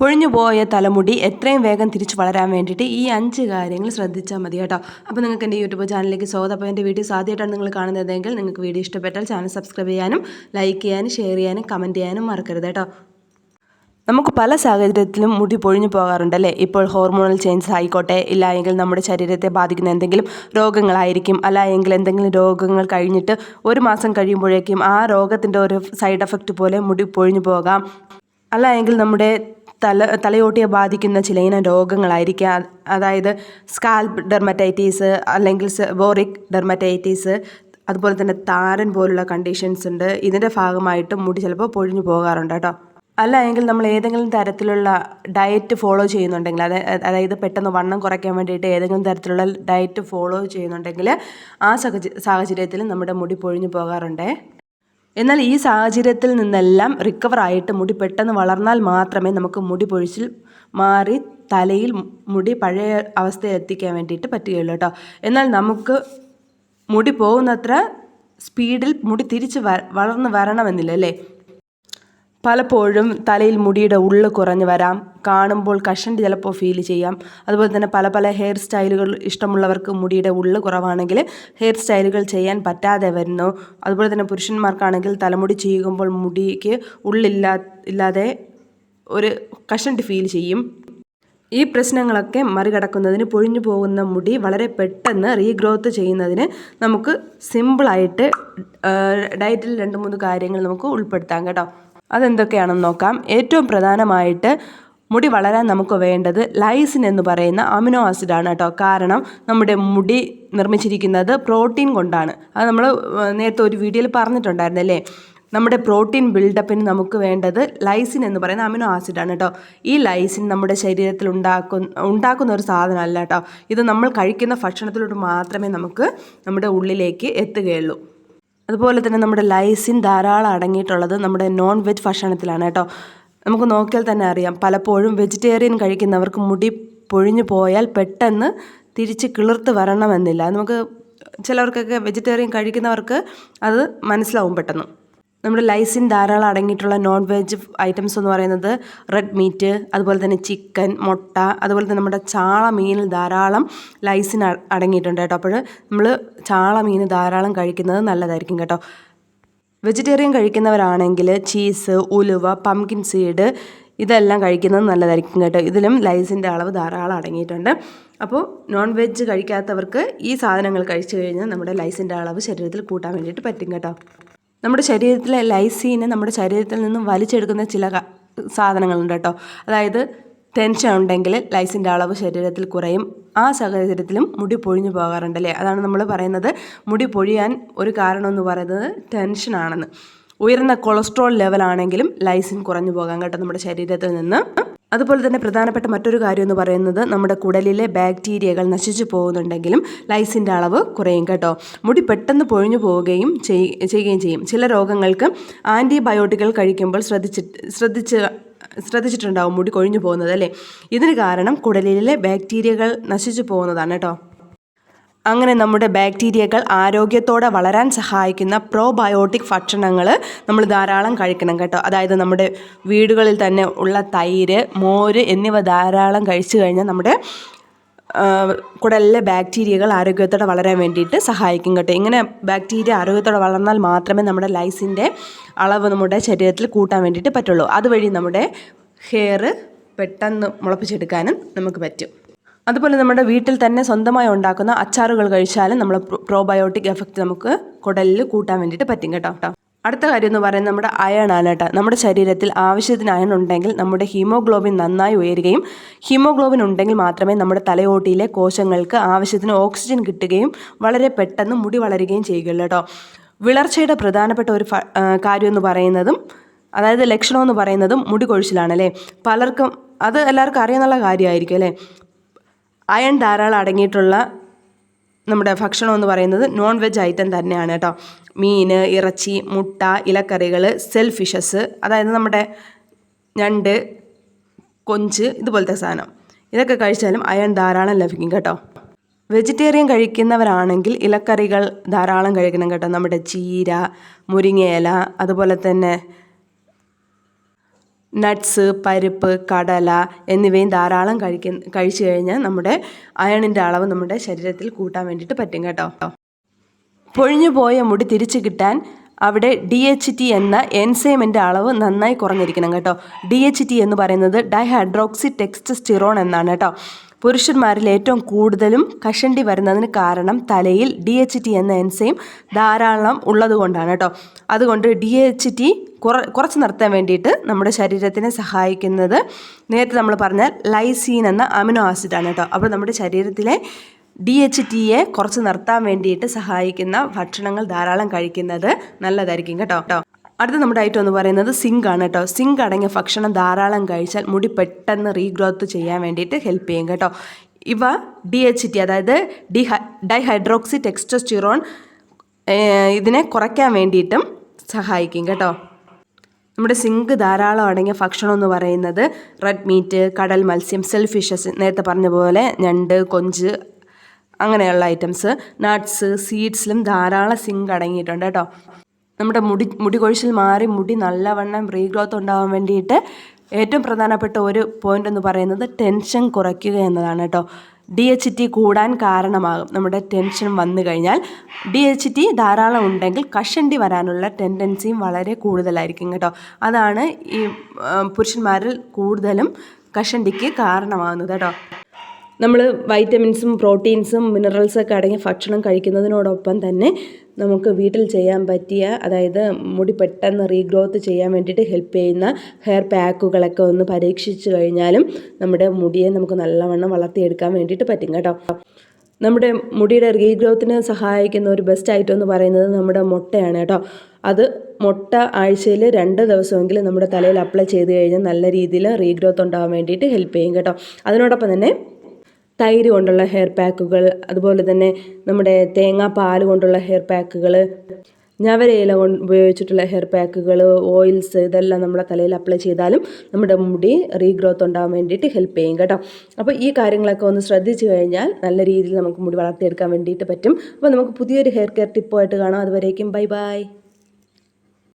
പൊഴിഞ്ഞു പോയ തലമുടി എത്രയും വേഗം തിരിച്ചു വളരാൻ വേണ്ടിയിട്ട് ഈ അഞ്ച് കാര്യങ്ങൾ ശ്രദ്ധിച്ചാൽ മതി കേട്ടോ. അപ്പോൾ നിങ്ങൾക്ക് എന്റെ യൂട്യൂബ് ചാനലിലേക്ക് സ്വാഗതം. അപ്പോൾ എന്റെ വീഡിയോ ആദ്യമായിട്ടാണ് നിങ്ങൾ കാണുന്നതെങ്കിൽ നിങ്ങൾക്ക് വീഡിയോ ഇഷ്ടപ്പെട്ടാൽ ചാനൽ സബ്സ്ക്രൈബ് ചെയ്യാനും ലൈക്ക് ചെയ്യാനും ഷെയർ ചെയ്യാനും കമന്റ് ചെയ്യാനും മറക്കരുത് കേട്ടോ. നമുക്ക് പല സാഹചര്യത്തിലും മുടി പൊഴിഞ്ഞു പോകാറുണ്ടല്ലേ ഇപ്പോൾ ഹോർമോണൽ ചേഞ്ചസ് ആയിക്കോട്ടെ ഇല്ല എങ്കിൽ നമ്മുടെ ശരീരത്തെ ബാധിക്കുന്ന എന്തെങ്കിലും രോഗങ്ങളായിരിക്കും. അല്ല എങ്കിൽ എന്തെങ്കിലും രോഗങ്ങൾ കഴിഞ്ഞിട്ട് ഒരു മാസം കഴിയുമ്പോഴേക്കും ആ രോഗത്തിന്റെ ഒരു സൈഡ് എഫക്റ്റ് പോലെ മുടി പൊഴിഞ്ഞു പോകാം. അല്ല എങ്കിൽ നമ്മുടെ തല തലയോട്ടിയെ ബാധിക്കുന്ന ചില ഇനം രോഗങ്ങളായിരിക്കാം. അതായത് സ്കാൽപ്പ് ഡെർമറ്റൈറ്റീസ് അല്ലെങ്കിൽ ബോറിക് ഡെർമറ്റൈറ്റീസ് അതുപോലെ തന്നെ താരൻ പോലുള്ള കണ്ടീഷൻസ് ഉണ്ട്. ഇതിന്റെ ഭാഗമായിട്ട് മുടി ചിലപ്പോൾ പൊഴിഞ്ഞു പോകാറുണ്ട് കേട്ടോ. അല്ല എങ്കിൽ നമ്മൾ ഏതെങ്കിലും തരത്തിലുള്ള ഡയറ്റ് ഫോളോ ചെയ്യുന്നുണ്ടെങ്കിൽ അതായത് അതായത് പെട്ടെന്ന് വണ്ണം കുറയ്ക്കാൻ വേണ്ടിയിട്ട് ഏതെങ്കിലും തരത്തിലുള്ള ഡയറ്റ് ഫോളോ ചെയ്യുന്നുണ്ടെങ്കിൽ ആ സാഹചര്യത്തിൽ നമ്മുടെ മുടി പൊഴിഞ്ഞു പോകാറുണ്ടേ. എന്നാൽ ഈ സാഹചര്യത്തിൽ നിന്നെല്ലാം റിക്കവർ ആയിട്ട് മുടി പെട്ടെന്ന് വളർന്നാൽ മാത്രമേ നമുക്ക് മുടി പൊഴിച്ചിൽ മാറി തലയിൽ മുടി പഴയ അവസ്ഥയിൽ എത്തിക്കാൻ വേണ്ടിയിട്ട് പറ്റുകയുള്ളൂ കേട്ടോ. എന്നാൽ നമുക്ക് മുടി പോകുന്നത്ര സ്പീഡിൽ മുടി തിരിച്ച് വളർന്ന് വരണമെന്നില്ല അല്ലേ? പലപ്പോഴും തലയിൽ മുടിയുടെ ഉള്ളു കുറഞ്ഞു വരാം. കാണുമ്പോൾ കഷണ്ടി ചിലപ്പോൾ ഫീൽ ചെയ്യാം. അതുപോലെ തന്നെ പല പല ഹെയർ സ്റ്റൈലുകൾ ഇഷ്ടമുള്ളവർക്ക് മുടിയുടെ ഉള്ളു കുറവാണെങ്കിൽ ഹെയർ സ്റ്റൈലുകൾ ചെയ്യാൻ പറ്റാതെ വരുന്നു. അതുപോലെ തന്നെ പുരുഷന്മാർക്കാണെങ്കിൽ തലമുടി ചെയ്യുമ്പോൾ മുടിക്ക് ഉള്ളില്ലാ ഇല്ലാതെ ഒരു കഷണ്ടി ഫീൽ ചെയ്യും. ഈ പ്രശ്നങ്ങളൊക്കെ മറികടക്കുന്നതിന് പൊഴിഞ്ഞു പോകുന്ന മുടി വളരെ പെട്ടെന്ന് റീഗ്രോത്ത് ചെയ്യുന്നതിന് നമുക്ക് സിമ്പിളായിട്ട് ഡയറ്റിൽ രണ്ട് മൂന്ന് കാര്യങ്ങൾ നമുക്ക് ഉൾപ്പെടുത്താം കേട്ടോ. അതെന്തൊക്കെയാണെന്ന് നോക്കാം. ഏറ്റവും പ്രധാനമായിട്ട് മുടി വളരാൻ നമുക്ക് വേണ്ടത് ലൈസിൻ എന്ന് പറയുന്ന അമിനോ ആസിഡാണ് കേട്ടോ. കാരണം നമ്മുടെ മുടി നിർമ്മിച്ചിരിക്കുന്നത് പ്രോട്ടീൻ കൊണ്ടാണ്. അത് നമ്മൾ നേരത്തെ ഒരു വീഡിയോയിൽ പറഞ്ഞിട്ടുണ്ടായിരുന്നല്ലേ നമ്മുടെ പ്രോട്ടീൻ ബിൽഡപ്പിന് നമുക്ക് വേണ്ടത് ലൈസിൻ എന്ന് പറയുന്ന അമിനോ ആസിഡാണ് കേട്ടോ. ഈ ലൈസിൻ നമ്മുടെ ശരീരത്തിൽ ഉണ്ടാക്കുന്ന ഉണ്ടാക്കുന്ന ഒരു സാധനമല്ല കേട്ടോ. ഇത് നമ്മൾ കഴിക്കുന്ന ഭക്ഷണത്തിലൂടെ മാത്രമേ നമുക്ക് നമ്മുടെ ഉള്ളിലേക്ക് എത്തുകയുള്ളൂ. അതുപോലെ തന്നെ നമ്മുടെ ലൈസിൻ ധാരാളം അടങ്ങിയിട്ടുള്ളത് നമ്മുടെ നോൺ വെജ് ഭക്ഷണത്തിലാണ് കേട്ടോ. നമുക്ക് നോക്കിയാൽ തന്നെ അറിയാം പലപ്പോഴും വെജിറ്റേറിയൻ കഴിക്കുന്നവർക്ക് മുടി പൊഴിഞ്ഞു പോയാൽ പെട്ടെന്ന് തിരിച്ച് കിളിർത്ത് വരണമെന്നില്ല. നമുക്ക് ചിലവർക്കൊക്കെ വെജിറ്റേറിയൻ കഴിക്കുന്നവർക്ക് അത് മനസ്സിലാവും പെട്ടെന്ന്. നമ്മുടെ ലൈസിൻ ധാരാളം അടങ്ങിയിട്ടുള്ള നോൺ വെജ് ഐറ്റംസ് എന്ന് പറയുന്നത് റെഡ് മീറ്റ് അതുപോലെ തന്നെ ചിക്കൻ മുട്ട അതുപോലെ തന്നെ നമ്മുടെ ചാള മീനിൽ ധാരാളം ലൈസിൻ അടങ്ങിയിട്ടുണ്ട് കേട്ടോ. അപ്പോൾ നമ്മൾ ചാള മീൻ ധാരാളം കഴിക്കുന്നത് നല്ലതായിരിക്കും കേട്ടോ. വെജിറ്റേറിയൻ കഴിക്കുന്നവരാണെങ്കിൽ ചീസ് ഉലുവ പംകിൻ സീഡ് ഇതെല്ലാം കഴിക്കുന്നത് നല്ലതായിരിക്കും കേട്ടോ. ഇതിലും ലൈസിന്റെ അളവ് ധാരാളം അടങ്ങിയിട്ടുണ്ട്. അപ്പോൾ നോൺ വെജ് കഴിക്കാത്തവർക്ക് ഈ സാധനങ്ങൾ കഴിച്ചു കഴിഞ്ഞാൽ നമ്മുടെ ലൈസിന്റെ അളവ് ശരീരത്തിൽ കൂട്ടാൻ വേണ്ടിയിട്ട് പറ്റും കേട്ടോ. നമ്മുടെ ശരീരത്തിലെ ലൈസീനെ നമ്മുടെ ശരീരത്തിൽ നിന്നും വലിച്ചെടുക്കുന്ന ചില സാധനങ്ങളുണ്ട് കേട്ടോ. അതായത് ടെൻഷൻ ഉണ്ടെങ്കിൽ ലൈസിന്റെ അളവ് ശരീരത്തിൽ കുറയും. ആ സാഹചര്യത്തിലും മുടി പൊഴിഞ്ഞു പോകാറുണ്ടല്ലേ അതാണ് നമ്മൾ പറയുന്നത്. മുടി പൊഴിയാൻ ഒരു കാരണമെന്ന് പറയുന്നത് ടെൻഷനാണെന്ന് ഉയർന്ന കൊളസ്ട്രോൾ ലെവലാണെങ്കിലും ലൈസിൻ കുറഞ്ഞു പോകാൻ കേട്ടോ നമ്മുടെ ശരീരത്തിൽ നിന്ന്. അതുപോലെ തന്നെ പ്രധാനപ്പെട്ട മറ്റൊരു കാര്യം എന്ന് പറയുന്നത് നമ്മുടെ കുടലിലെ ബാക്ടീരിയകൾ നശിച്ചു പോകുന്നുണ്ടെങ്കിലും ലൈസിന്റെ അളവ് കുറയും കേട്ടോ. മുടി പെട്ടെന്ന് പൊഴിഞ്ഞു പോവുകയും ചെയ്യുകയും ചെയ്യും. ചില രോഗങ്ങൾക്ക് ആന്റിബയോട്ടിക്കുകൾ കഴിക്കുമ്പോൾ ശ്രദ്ധിച്ചിട്ട് ശ്രദ്ധിച്ച് ശ്രദ്ധിച്ചിട്ടുണ്ടാവും മുടി കൊഴിഞ്ഞു പോകുന്നത് അല്ലേ? ഇതിന് കാരണം കുടലിലെ ബാക്ടീരിയകൾ നശിച്ചു പോകുന്നതാണ് കേട്ടോ. അങ്ങനെ നമ്മുടെ ബാക്ടീരിയകൾ ആരോഗ്യത്തോടെ വളരാൻ സഹായിക്കുന്ന പ്രോബയോട്ടിക് ഭക്ഷണങ്ങൾ നമ്മൾ ധാരാളം കഴിക്കണം കേട്ടോ. അതായത് നമ്മുടെ വീടുകളിൽ തന്നെ ഉള്ള തൈര് മോര് എന്നിവ ധാരാളം കഴിച്ചു കഴിഞ്ഞാൽ നമ്മുടെ കുടലിലെ ബാക്ടീരിയകൾ ആരോഗ്യത്തോടെ വളരാൻ വേണ്ടിയിട്ട് സഹായിക്കും കേട്ടോ. ഇങ്ങനെ ബാക്ടീരിയ ആരോഗ്യത്തോടെ വളർന്നാൽ മാത്രമേ നമ്മുടെ ലൈസിന്റെ അളവ് നമ്മുടെ ശരീരത്തിൽ കൂട്ടാൻ വേണ്ടിയിട്ട് പറ്റുള്ളൂ. അതുവഴി നമ്മുടെ ഹെയർ പെട്ടെന്ന് മുളപ്പിച്ചെടുക്കാനും നമുക്ക് പറ്റും. അതുപോലെ നമ്മുടെ വീട്ടിൽ തന്നെ സ്വന്തമായി ഉണ്ടാക്കുന്ന അച്ചാറുകൾ കഴിച്ചാലും നമ്മൾ പ്രോബയോട്ടിക് എഫക്റ്റ് നമുക്ക് കുടലിൽ കൂട്ടാൻ വേണ്ടിയിട്ട് പറ്റും കേട്ടോ. അടുത്ത കാര്യം എന്ന് പറയുന്നത് നമ്മുടെ അയൺ ആണ് കേട്ടോ. നമ്മുടെ ശരീരത്തിൽ ആവശ്യത്തിന് അയൺ ഉണ്ടെങ്കിൽ നമ്മുടെ ഹീമോഗ്ലോബിൻ നന്നായി ഉയരുകയും ഹീമോഗ്ലോബിൻ ഉണ്ടെങ്കിൽ മാത്രമേ നമ്മുടെ തലയോട്ടിയിലെ കോശങ്ങൾക്ക് ആവശ്യത്തിന് ഓക്സിജൻ കിട്ടുകയും വളരെ പെട്ടെന്ന് മുടി വളരുകയും ചെയ്യുകയുള്ളൂ കേട്ടോ. വിളർച്ചയുടെ പ്രധാനപ്പെട്ട ഒരു കാര്യം എന്ന് പറയുന്നതും അതായത് ലക്ഷണം എന്ന് പറയുന്നതും മുടി കൊഴിച്ചിലാണല്ലേ? പലർക്കും അത് എല്ലാവർക്കും അറിയാനുള്ള കാര്യമായിരിക്കും അല്ലേ? അയൺ ധാരാളം അടങ്ങിയിട്ടുള്ള നമ്മുടെ ഭക്ഷണം എന്ന് പറയുന്നത് നോൺ വെജ് ഐറ്റം തന്നെയാണ് കേട്ടോ. മീൻ ഇറച്ചി മുട്ട ഇലക്കറികൾ സെൽ ഫിഷസ് അതായത് നമ്മുടെ ഞണ്ട് കൊഞ്ച് ഇതുപോലത്തെ സാധനം. ഇതൊക്കെ കഴിച്ചാലും അയൺ ധാരാളം ലഭിക്കും കേട്ടോ. വെജിറ്റേറിയൻ കഴിക്കുന്നവരാണെങ്കിൽ ഇലക്കറികൾ ധാരാളം കഴിക്കണം കേട്ടോ. നമ്മുടെ ചീര മുരിങ്ങയില അതുപോലെ തന്നെ നട്ട്സ് പരിപ്പ് കടല എന്നിവയും ധാരാളം കഴിക്കുന്ന കഴിച്ചു കഴിഞ്ഞാൽ നമ്മുടെ അയണിന്റെ അളവ് നമ്മുടെ ശരീരത്തിൽ കൂട്ടാൻ വേണ്ടിയിട്ട് പറ്റും കേട്ടോ. പൊഴിഞ്ഞു പോയ മുടി തിരിച്ചു കിട്ടാൻ അവിടെ ഡി എച്ച് ടി എന്ന എൻസൈമിന്റെ അളവ് നന്നായി കുറഞ്ഞിരിക്കണം കേട്ടോ. ഡി എച്ച് ടി എന്ന് പറയുന്നത് ഡൈഹൈഡ്രോക്സി ടെക്സ്റ്റസ്റ്റിറോൺ എന്നാണ് കേട്ടോ. പുരുഷന്മാരിൽ ഏറ്റവും കൂടുതലും കഷണ്ടി വരുന്നതിന് കാരണം തലയിൽ ഡി എച്ച് ടി എന്ന എൻസൈം ധാരാളം ഉള്ളതുകൊണ്ടാണ് കേട്ടോ. അതുകൊണ്ട് ഡി എച്ച് ടി കുറ കുറച്ച് നിർത്താൻ വേണ്ടിയിട്ട് നമ്മുടെ ശരീരത്തിനെ സഹായിക്കുന്നത് നേരത്തെ നമ്മൾ പറഞ്ഞ ലൈസീൻ എന്ന അമിനോ ആസിഡാണ് കേട്ടോ. അപ്പോൾ നമ്മുടെ ശരീരത്തിലെ ഡി എച്ച് ടിയെ കുറച്ച് നിർത്താൻ വേണ്ടിയിട്ട് സഹായിക്കുന്ന ഭക്ഷണങ്ങൾ ധാരാളം കഴിക്കുന്നത് നല്ലതായിരിക്കും കേട്ടോ. കേട്ടോ അടുത്ത നമ്മുടെ ഐറ്റം എന്ന് പറയുന്നത് സിങ്ക് ആണ് കേട്ടോ. സിങ്ക് അടങ്ങിയ ഭക്ഷണം ധാരാളം കഴിച്ചാൽ മുടി പെട്ടെന്ന് റീഗ്രോത്ത് ചെയ്യാൻ വേണ്ടിയിട്ട് ഹെൽപ്പ് ചെയ്യും കേട്ടോ. ഇവ ഡി എച്ച് ടി അതായത് ഡിഹൈ ഡൈഹൈഡ്രോക്സി ടെക്സ്റ്റോസ്റ്റിറോൺ ഇതിനെ കുറയ്ക്കാൻ വേണ്ടിയിട്ടും സഹായിക്കും കേട്ടോ. നമ്മുടെ സിങ്ക് ധാരാളം അടങ്ങിയ ഭക്ഷണം എന്ന് പറയുന്നത് റെഡ് മീറ്റ് കടൽ മത്സ്യം സെൽ ഫിഷസ് നേരത്തെ പറഞ്ഞ പോലെ ഞണ്ട് കൊഞ്ച് അങ്ങനെയുള്ള ഐറ്റംസ് നട്ട്സ് സീഡ്സിലും ധാരാളം സിങ്ക് അടങ്ങിയിട്ടുണ്ട് കേട്ടോ. നമ്മുടെ മുടി മുടി കൊഴിച്ചിൽ മാറി മുടി നല്ലവണ്ണം റീഗ്രോത്ത് ഉണ്ടാകാൻ വേണ്ടിയിട്ട് ഏറ്റവും പ്രധാനപ്പെട്ട ഒരു പോയിന്റ് എന്ന് പറയുന്നത് ടെൻഷൻ കുറയ്ക്കുക എന്നതാണ് കേട്ടോ. ഡി എച്ച് ടി കൂടാൻ കാരണമാകും. നമ്മുടെ ടെൻഷൻ വന്നു കഴിഞ്ഞാൽ ഡി എച്ച് ടി ധാരാളം ഉണ്ടെങ്കിൽ കഷണ്ടി വരാനുള്ള ടെൻഡൻസിയും വളരെ കൂടുതലായിരിക്കും കേട്ടോ. അതാണ് ഈ പുരുഷന്മാരിൽ കൂടുതലും കഷണ്ടിക്ക് കാരണമാകുന്നത് കേട്ടോ. നമ്മൾ വൈറ്റമിൻസും പ്രോട്ടീൻസും മിനറൽസൊക്കെ അടങ്ങിയ ഭക്ഷണം കഴിക്കുന്നതിനോടൊപ്പം തന്നെ നമുക്ക് വീട്ടിൽ ചെയ്യാൻ പറ്റിയ അതായത് മുടി പെട്ടെന്ന് റീഗ്രോത്ത് ചെയ്യാൻ വേണ്ടിയിട്ട് ഹെൽപ്പ് ചെയ്യുന്ന ഹെയർ പാക്കുകളൊക്കെ ഒന്ന് പരീക്ഷിച്ച് കഴിഞ്ഞാലും നമ്മുടെ മുടിയെ നമുക്ക് നല്ലവണ്ണം വളർത്തിയെടുക്കാൻ വേണ്ടിയിട്ട് പറ്റും കേട്ടോ. നമ്മുടെ മുടിയുടെ റീഗ്രോത്തിന് സഹായിക്കുന്ന ഒരു ബെസ്റ്റ് ഐറ്റം എന്ന് പറയുന്നത് നമ്മുടെ മുട്ടയാണ് കേട്ടോ. അത് മുട്ട ആഴ്ചയിൽ രണ്ട് ദിവസമെങ്കിലും നമ്മുടെ തലയിൽ അപ്ലൈ ചെയ്ത് കഴിഞ്ഞാൽ നല്ല രീതിയിൽ റീഗ്രോത്ത് ഉണ്ടാകാൻ വേണ്ടിയിട്ട് ഹെൽപ്പ് ചെയ്യും കേട്ടോ. അതിനോടൊപ്പം തന്നെ തൈര് കൊണ്ടുള്ള ഹെയർ പാക്കുകൾ അതുപോലെ തന്നെ നമ്മുടെ തേങ്ങാ പാൽ കൊണ്ടുള്ള ഹെയർ പാക്കുകൾ ഞവരയില ഉപയോഗിച്ചിട്ടുള്ള ഹെയർ പാക്കുകൾ ഓയിൽസ് ഇതെല്ലാം നമ്മുടെ തലയിൽ അപ്ലൈ ചെയ്താലും നമ്മുടെ മുടി റീഗ്രോത്ത് ഉണ്ടാകാൻ വേണ്ടിയിട്ട് ഹെൽപ്പ് ചെയ്യും കേട്ടോ. അപ്പോൾ ഈ കാര്യങ്ങളൊക്കെ ഒന്ന് ശ്രദ്ധിച്ചു കഴിഞ്ഞാൽ നല്ല രീതിയിൽ നമുക്ക് മുടി വളർത്തിയെടുക്കാൻ വേണ്ടിയിട്ട് പറ്റും. അപ്പോൾ നമുക്ക് പുതിയൊരു ഹെയർ കെയർ ടിപ്പുമായിട്ട് കാണാം. അതുവരേക്കും ബൈ ബൈ